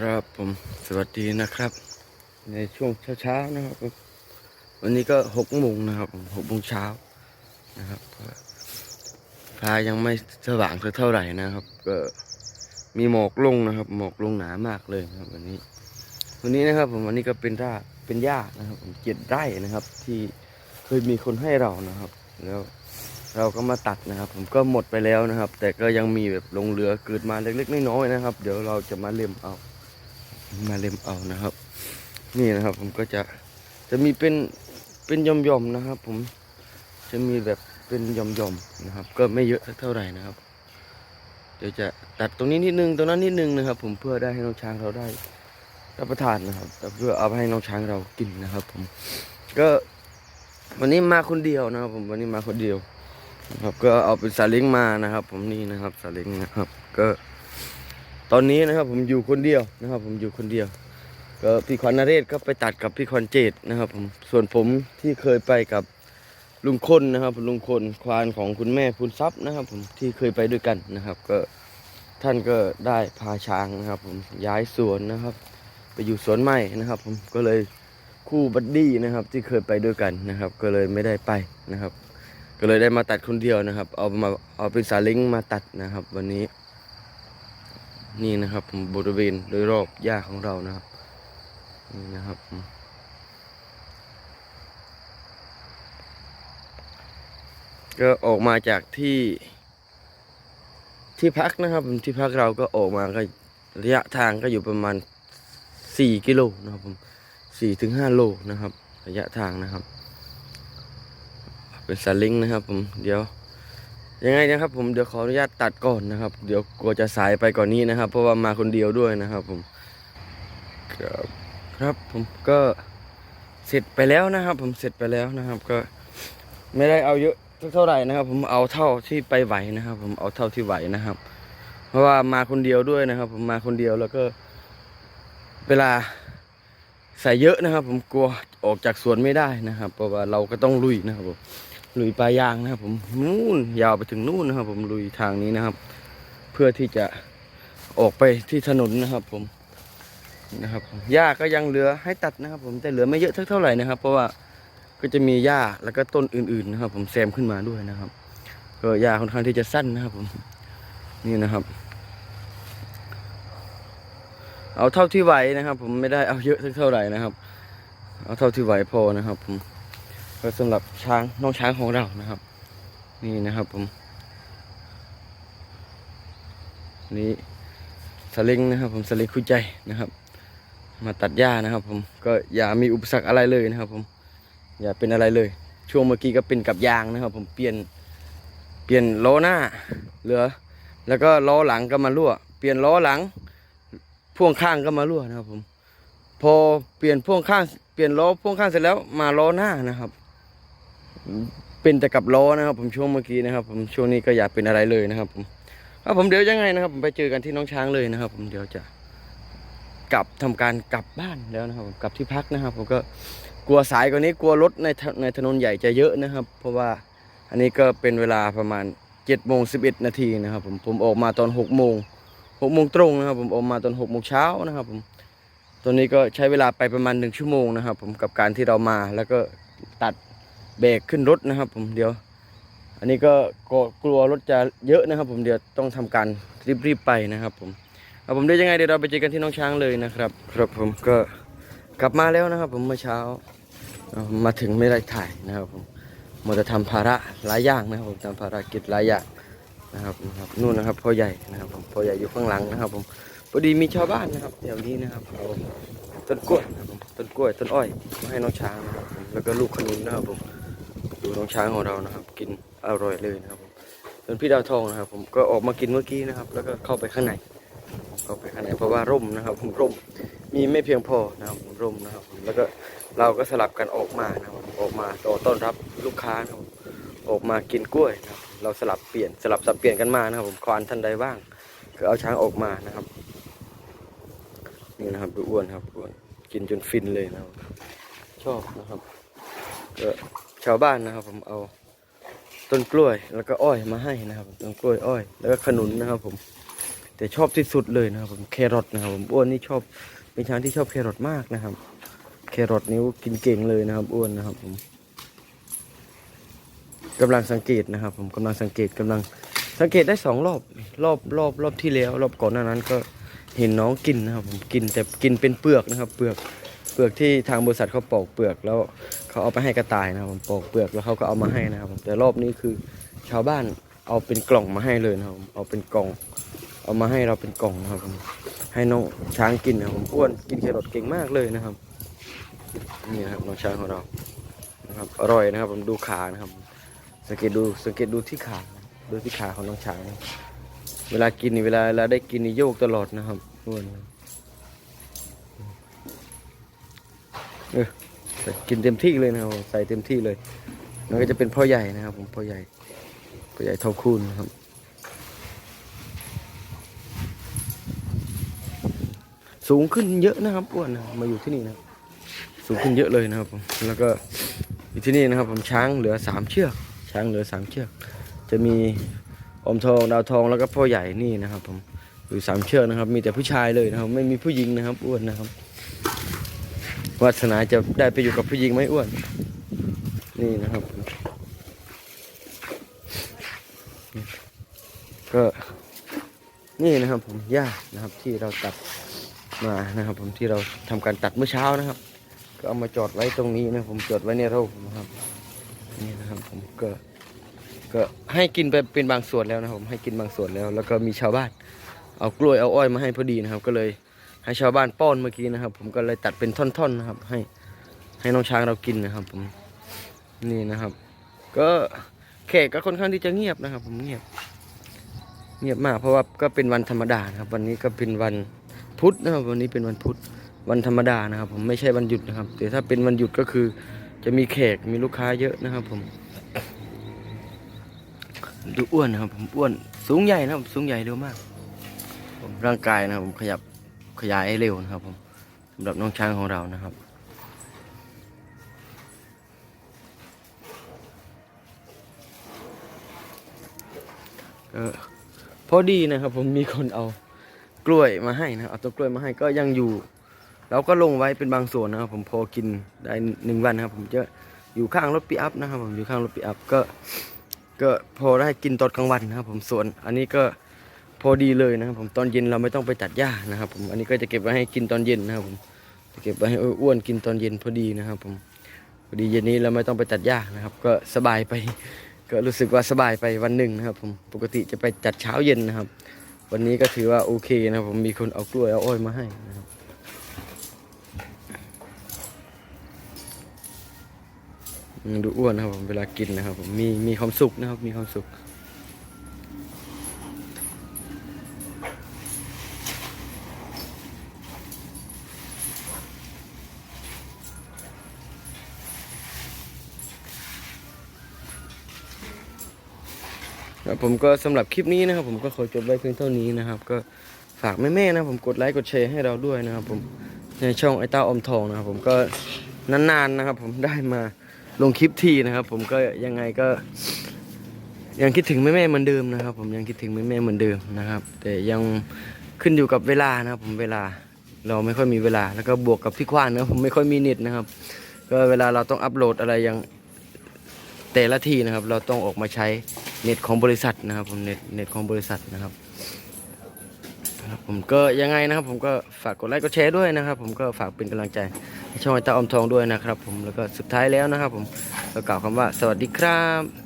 ครับผมสวัสดีนะครับ ในช่วงเช้าๆนะครับ วันนี้ก็หกโมงนะครับหกโมงเช้านะครับฟ้ายังไม่สว่างเท่าไหร่นะครับ ก็มีหมอกลงนะครับ หมอกลงหนามากเลยนะครับ วันนี้ วันนี้นะครับ ผมวันนี้ก็เป็นร่าเป็นหญ้านะครับผมเจ็ดไร่นะครับ ที่เคยมีคนให้เรานะครับ แล้วเราก็มาตัดนะครับ ผมก็หมดไปแล้วนะครับ แต่ก็ยังมีแบบลงเรือเกิดมาเล็กๆน้อยๆนะครับ เดี๋ยวเราจะมาเล็มเอา มาเล็มเอานะครับ นี่นะครับผมก็จะจะมีเป็นเป็นหย่อมๆนะครับ ผมจะมีแบบเป็นหย่อมๆนะครับ ก็ไม่เยอะเท่าไหร่นะครับ เดี๋ยวจะตัดตรงนี้นิดนึงตรงนั้นนิดนึงนะครับ ผมเพื่อได้ให้น้องช้างเราได้รับประทานนะครับเพื่อเอาไปให้น้องช้างเรากินนะครับ ผม ก็วันนี้มาคนเดียวนะครับ ผมวันนี้มาคนเดียวนะครับ ก็เอาเป็นซาเล้งมานะครับ ผมนี่นะครับซาเล้งนะครับ ก็ ตอนนี้นะครับผมอยู่คนเดียวนะครับ ผมอยู่คนเดียวก็พี่ควันนเรศก็ไปตัดกับพี่ควันเจตนะครับ ผมส่วนผมที่เคยไปกับลุงคนนะครับลุงคนควานของคุณแม่คุณทรัพย์นะครับ ผมที่เคยไปด้วยกันนะครับ ก็ท่านก็ได้พาช้างนะครับ ผมย้ายสวนนะครับ ไปอยู่สวนใหม่นะครับ ผมก็เลยคู่บัดดี้นะครับ ที่เคยไปด้วยกันนะครับ ก็เลยไม่ได้ไปนะครับ ก็เลยได้มาตัดคนเดียวนะครับ เอามาเอาเป็นสาเลิงมาตัดนะครับ วันนี้ นี่นะครับผมบริเวณโดยรอบหญ้าของเรานะครับ นี่นะครับ ก็ออกมาจากที่ ที่พักนะครับที่พักเราก็ออกมาก็ระยะทางก็อยู่ประมาณสี่กิโลนะครับผมสี่ถึงห้าโลนะครับ ระยะทางนะครับ เป็นสลิงนะครับผมเดี๋ยว ยังไงนะครับ ผมเดี๋ยวขออนุญาตตัดก่อนนะครับ เดี๋ยวกลัวจะสายไปก่อนนี้นะครับ เพราะว่ามาคนเดียวด้วยนะครับผมครับครับผมก็เสร็จไปแล้วนะครับ ผมเสร็จไปแล้วนะครับ ก็ไม่ได้เอาเยอะเท่าไหร่นะครับ ผมเอาเท่าที่ไปไหวนะครับ ผมเอาเท่าที่ไหวนะครับ เพราะว่ามาคนเดียวด้วยนะครับ ผมมาคนเดียวแล้วก็ เวลาใส่เยอะนะครับ ผมกลัวออกจากสวนไม่ได้นะครับ เพราะว่าเราก็ต้องลุยนะครับผม ลุยปลายางนะครับ ผมนู่นยาวไปถึงนู่นนะครับ ผมลุยทางนี้นะครับ เพื่อที่จะออกไปที่ถนนนะครับ ผมนะครับหญ้าก็ยังเหลือให้ตัดนะครับ ผมแต่เหลือไม่เยอะเท่าไหร่นะครับ เพราะว่าก็จะมีหญ้าแล้วก็ต้นอื่นๆนะครับ ผมแซมขึ้นมาด้วยนะครับก็หญ้าค่อนข้างที่จะสั้นนะครับ ผมนี่นะครับ เอาเท่าที่ไหวนะครับ ผมไม่ได้เอาเยอะเท่าไหร่นะครับ เอาเท่าที่ไหวพอนะครับ ผม ก็สำหรับช้างน้องช้างของเรานะครับ นี่นะครับผมนี่สลิงนะครับ ผมสลิงคู่ใจนะครับ มาตัดหญ้านะครับ ผมก็อย่ามีอุปสรรคอะไรเลยนะครับ ผมอย่าเป็นอะไรเลย ช่วงเมื่อกี้ก็เป็นกับยางนะครับ ผมเปลี่ยนเปลี่ยนล้อหน้าเหลือ แล้วก็ล้อหลังก็มารั่ว เปลี่ยนล้อหลัง พ่วงข้างก็มารั่วนะครับ ผม พอเปลี่ยนพ่วงข้างเปลี่ยนล้อพ่วงข้างเสร็จแล้วมาล้อหน้านะครับ เป็นแต่กับล้อนะครับ ผมช่วงเมื่อกี้นะครับ ผมช่วงนี้ก็อยากเป็นอะไรเลยนะครับ ผมครับผมเดี๋ยวยังไงนะครับ ผมไปเจอกันที่น้องช้างเลยนะครับ ผมเดี๋ยวจะกลับทำการกลับบ้านแล้วนะครับกลับที่พักนะครับ ผมก็กลัวสายกว่านี้กลัวรถในในถนนใหญ่จะเยอะนะครับ เพราะว่าอันนี้ก็เป็นเวลาประมาณ7จ็ดโมงสิบเอ็ดนาทีนะครับ ผมผมออกมาตอนหกโมงหกโมงตรงนะครับ ผมออกมาตอนหกโมงเช้านะครับ ผมตอนนี้ก็ใช้เวลาไปประมาณหนึ่งชั่วโมงนะครับ ผมกับการที่เรามาแล้วก็ตัด เบรกขึ้นรถนะครับ ผมเดี๋ยว อันนี้ก็กลัวกลัวรถจะเยอะนะครับ ผมเดี๋ยวต้องทำการรีบๆไปนะครับผมเอาผมเดี๋ยวยังไงเดี๋ยวเราไปเจอกันที่น้องช้างเลยนะครับ ครับผมก็กลับมาแล้วนะครับ ผมเมื่อเช้ามาถึงไม่ได้ถ่ายนะครับ ผมมัวแต่ทำภาระหลายอย่างนะครับ ผมทำภารกิจหลายอย่างนะครับนะครับนู่นนะครับพ่อใหญ่นะครับ ผมพ่อใหญ่อยู่ข้างหลังนะครับ ผมพอดีมีชาวบ้านนะครับแถวนี้นะครับเอาต้นกล้วยนะครับผมต้นกล้วยต้นอ้อยมาให้น้องช้างนะครับผมแล้วก็ลูกขนุนนะครับผม น้องช้างของเรานะครับ กินอร่อยเลยนะครับผมส่วนพี่ดาวทองนะครับ ผมก็ออกมากินเมื่อกี้นะครับ แล้วก็เข้าไปข้างในเข้าไปข้างในเพราะว่าร่มนะครับ ผมร่มมีไม่เพียงพอนะครับผมร่มนะครับผมแล้วก็เราก็สลับกันออกมานะครับออกมาต่อต้อนรับลูกค้านะครับออกมากินกล้วยนะครับ เราสลับเปลี่ยนสลับสับเปลี่ยนกันมานะครับ ผมควานท่านใดบ้างก็เอาช้างออกมานะครับนี่นะครับดูอ้วนครับอ้วนกินจนฟินเลยนะครับ ชอบนะครับก็ ชาวบ้านนะครับ ผมเอาต้นกล้วยแล้วก็อ้อยมาให้นะครับต้นกล้วยอ้อย แล้วก็ขนุนนะครับ ผม แต่ชอบที่สุดเลยนะครับ ผมแครอทนะครับผมอ้วนนี่ชอบเป็นช้างที่ชอบแครอทมากนะครับ แครอทนิ้วกินเก่งเลยนะครับ อ้วนนะครับ ผมกำลังสังเกตนะครับ ผมกำลังสังเกตกำลังสังเกตได้สองรอบรอบรอบรอบที่แล้ว รอบก่อนหน้านั้นก็เห็นน้องกินนะครับ ผมกินแต่กินเป็นเปลือกนะครับ เปลือกเปลือกที่ทางบริษัทเขาปอกเปลือกแล้ว เขาเอาไปให้กระต่ายนะครับผมปอกเปลือกแล้วเขาก็เอามาให้นะครับผมแต่รอบนี้คือชาวบ้านเอาเป็นกล่องมาให้เลยนะครับผมเอาเป็นกล่อง เอามาให้เราเป็นกล่องนะครับผมให้น้องช้างกินนะครับผมอ้วนกินแครอทเก่งมากเลยนะครับนี่นะครับน้องช้างของเรานะครับอร่อยนะครับผมดูขานะครับ สังเกตดูสังเกตดูที่ขาดูที่ขาของน้องช้าง เวลากินนี่เวลาเวลาได้กินนี่โยกตลอดนะครับอ้วนเออ กินเต็มที่เลยนะครับใส่เต็มที่เลยมันก็จะเป็นพ่อใหญ่นะครับ ผมพ่อใหญ่พ่อใหญ่เท่าคูณนะครับสูงขึ้นเยอะนะครับอ้วนนะมาอยู่ที่นี่นะสูงขึ้นเยอะเลยนะครับผมแล้วก็อยู่ที่นี่นะครับ ผมช้างเหลือสามเชือกช้างเหลือสามเชือก จะมีอมทองดาวทองแล้วก็พ่อใหญ่นี่นะครับ ผมอยู่สามเชือกนะครับ มีแต่ผู้ชายเลยนะครับ ไม่มีผู้หญิงนะครับอ้วนนะครับ วาสนาจะได้ไปอยู่กับผู้หญิงไหมอ้วน นี่นะครับ ก็นี่นะครับผมหญ้านะครับที่เราตัดมานะครับ ผมที่เราทำการตัดเมื่อเช้านะครับ ก็เอามาจอดไว้ตรงนี้นะผมจอดไว้ในร่มนะครับนี่นะครับผมก็ก็ให้กินไปเป็นบางส่วนแล้วนะครับผมให้กินบางส่วนแล้ว แล้วก็มีชาวบ้านเอากล้วยเอาอ้อยมาให้พอดีนะครับ ก็เลย ให้ชาวบ้านป้อนเมื่อกี้นะครับ ผมก็เลยตัดเป็นท่อนๆนะครับ ให้ให้น้องช้างเรากินนะครับ ผมนี่นะครับ ก็แขกก็ค่อนข้างที่จะเงียบนะครับ ผมเงียบ เงียบมาก เพราะว่าก็เป็นวันธรรมดานะครับ วันนี้ก็เป็นวันพุธนะครับ วันนี้เป็นวันพุธวันธรรมดานะครับ ผมไม่ใช่วันหยุดนะครับ แต่ถ้าเป็นวันหยุดก็คือ จะมีแขกมีลูกค้าเยอะนะครับ ผมดูอ้วนนะครับ ผมอ้วนสูงใหญ่นะครับ สูงใหญ่เร็วมากผมร่างกายนะครับผมขยับ ขยายให้เร็วนะครับผมสำหรับน้องช้างของเรานะครับก็พอดีนะครับผมมีคนเอากล้วยมาให้นะเอาตัวกล้วยมาให้ก็ยังอยู่ เราก็ลงไว้เป็นบางส่วนนะครับ ผมพอกินได้หนึ่งวันนะครับ ผมจะอยู่ข้างรถปีอัพนะครับ ผมอยู่ข้างรถปีอัพก็ ก็พอได้กินตอนกลางวันนะครับ ผมส่วนอันนี้ก็ พอดีเลยนะครับผมตอนเย็นเราไม่ต้องไปตัดหญ้านะครับผมอันนี้ก็จะเก็บไว้ให้กินตอนเย็นนะครับผมจะเก็บไว้ให้อ้วนกินตอนเย็นพอดีนะครับผมพอดีเย็นนี้เราไม่ต้องไปตัดหญ้านะครับ ก็สบายไปก็รู้สึกว่าสบายไปวันหนึ่งนะครับผมปกติจะไปจัดเช้าเย็นนะครับ วันนี้ก็ถือว่าโอเคนะครับผมมีคนเอากล้วยเอาอ้อยมาให้นะครับดูอ้วนนะครับผมเวลากินนะครับผมมีมีความสุขนะครับมีความสุข ผมก็สำหรับคลิปนี้นะครับ ผมก็ขอจบไว้เพียงเท่านี้นะครับ ก็ฝากแม่ๆนะผมกดไลค์กดแชร์ให้เราด้วยนะครับ ผมในช่องไอต้าอมทองนะครับ ผมก็นานๆนะครับ ผมได้มาลงคลิปทีนะครับ ผมก็ยังไงก็ ยังคิดถึงแม่ๆเหมือนเดิมนะครับ ผมยังคิดถึงแม่ๆเหมือนเดิมนะครับ แต่ยังขึ้นอยู่กับเวลานะครับ ผมเวลาเราไม่ค่อยมีเวลาแล้วก็บวกกับพี่ควานนะผมไม่ค่อยมีเน็ตนะครับ ก็เวลาเราต้องอัปโหลดอะไรยังแต่ละทีนะครับ เราต้องออกมาใช้ เน็ตของบริษัทนะครับผมเน็ตเน็ตของบริษัทนะครับครับผมก็ยังไงนะครับ ผมก็ฝากกดไลค์กดแชร์ด้วยนะครับ ผมก็ฝากเป็นกำลังใจให้ช่องไอตาอมทองด้วยนะครับ ผมแล้วก็สุดท้ายแล้วนะครับ ผมก็กล่าวคำว่าสวัสดีครับ